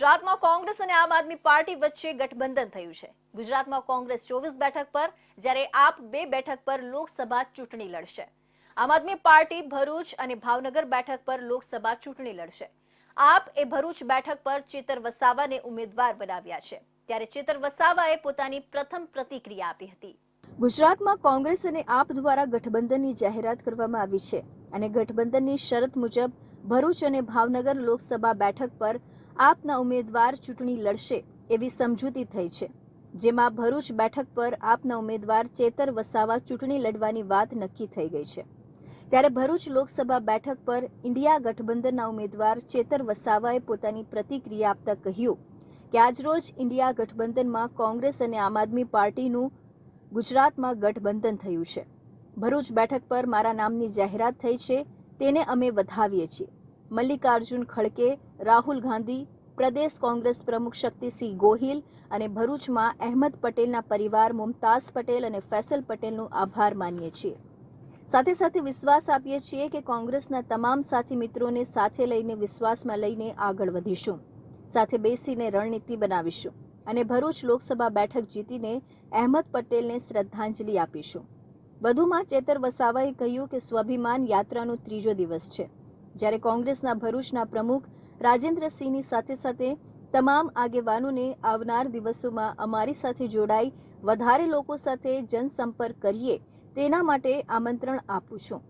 ગુજરાતમાં કોંગ્રેસ અને આમ આદમી પાર્ટી વચ્ચે ગઠબંધન થયું છે. ગુજરાતમાં કોંગ્રેસ ચોવીસ બેઠક પર, જ્યારે આપ બે બેઠક પર લોકસભા ચૂંટણી લડશે. આમ આદમી પાર્ટી ભરૂચ અને ભાવનગર બેઠક પર લોકસભા ચૂંટણી લડશે. આપ એ ભરૂચ બેઠક પર ચેતર વસાવાને ઉમેદવાર બનાવ્યા છે. ત્યારે ચેતર વસાવાએ પોતાની પ્રથમ પ્રતિક્રિયા આપી હતી. ગુજરાતમાં કોંગ્રેસ અને આપ દ્વારા ગઠબંધનની જાહેરાત કરવામાં આવી છે અને ગઠબંધનની શરત મુજબ ભરૂચ અને ભાવનગર લોકસભા બેઠક પર આપના ઉમેદવાર ચૂંટણી લડશે એવી સમજૂતી થઈ છે. જેમાં ભરૂચ બેઠક પર આપના ઉમેદવાર ચેતર વસાવા ચૂંટણી લડવાની વાત નક્કી થઈ ગઈ છે. ત્યારે ભરૂચ લોકસભા બેઠક પર ઇન્ડિયા ગઠબંધનના ઉમેદવાર ચેતર વસાવાએ પોતાની પ્રતિક્રિયા આપતા કહ્યું કે આજરોજ ઇન્ડિયા ગઠબંધનમાં કોંગ્રેસ અને આમ આદમી પાર્ટીનું ગુજરાતમાં ગઠબંધન થયું છે. ભરૂચ બેઠક પર મારા નામની જાહેરાત થઈ છે, તેને અમે વધાવીએ છીએ. મલ્લિકાર્જુન ખડકે, રાહુલ ગાંધી, પ્રદેશ કોંગ્રેસ પ્રમુખ શક્તિસિંહ ગોહિલ અને ભરૂચમાં અહેમદ પટેલના પરિવાર મુમતાઝ પટેલ અને ફૈસલ પટેલનું આભાર માનીએ છીએ. સાથે સાથે વિશ્વાસ આપીએ છીએ કે કોંગ્રેસના તમામ સાથી મિત્રોને સાથે લઈને વિશ્વાસમાં લઈને આગળ વધીશું. સાથે બેસીને રણનીતિ બનાવીશું અને ભરૂચ લોકસભા બેઠક જીતીને અહેમદ પટેલને શ્રદ્ધાંજલિ આપીશું. વધુમાં ચેતર વસાવાએ કહ્યું કે સ્વાભિમાન યાત્રાનો ત્રીજો દિવસ છે. જ્યારે કોંગ્રેસના ભરૂચના પ્રમુખ રાજેન્દ્રસિંહની સાથે સાથે તમામ આગેવાનોને આવનાર દિવસોમાં અમારી સાથે જોડાઈ વધારે લોકો સાથે જનસંપર્ક કરીએ તેના માટે આમંત્રણ આપું છું.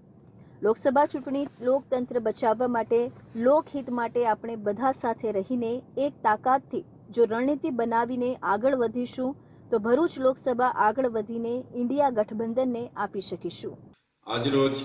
લોકસભા ચૂંટણી લોકતંત્ર બચાવવા માટે, લોકહિત માટે આપણે બધા સાથે રહીને એક તાકાતથી જો રણનીતિ બનાવીને આગળ વધીશું, તો ભરૂચ લોકસભા આગળ વધીને ઇન્ડિયા ગઠબંધનને આપી શકીશું. આજરોજ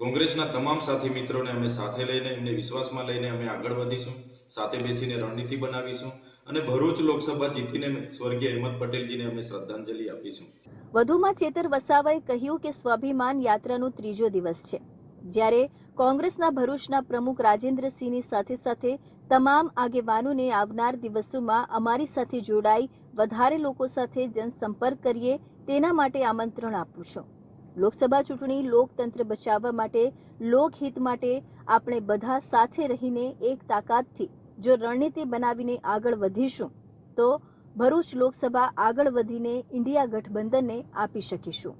કોંગ્રેસના તમામ સાથી મિત્રોને અમે સાથે લઈને, એમને વિશ્વાસમાં લઈને અમે આગળ વધીશું, સાથે બેસીને રણનીતિ બનાવીશું અને ભરૂચ લોકસભા જીતીને સ્વર્ગીય અહેમદ પટેલજીને અમે શ્રદ્ધાંજલિ આપીશું. વધુમાં ચેતર વસાવાએ કહ્યું કે સ્વાભિમાન યાત્રાનો ત્રીજો દિવસ છે. જ્યારે કોંગ્રેસના ભરૂચના પ્રમુખ રાજેન્દ્રસિંહની સાથે સાથે તમામ આગેવાનોને આવનાર દિવસોમાં અમારી સાથે જોડાઈ, વધારે લોકો સાથે જનસંપર્ક કરીએ તેના માટે આમંત્રણ આપું છું. લોકસભા ચૂંટણી લોકતંત્ર બચાવવા માટે, લોકહિત માટે આપણે બધા સાથે રહીને એક તાકાતથી જો રણનીતિ બનાવીને આગળ વધીશું, તો ભરૂચ લોકસભા આગળ વધીને ઇન્ડિયા ગઠબંધનને આપી શકીશું.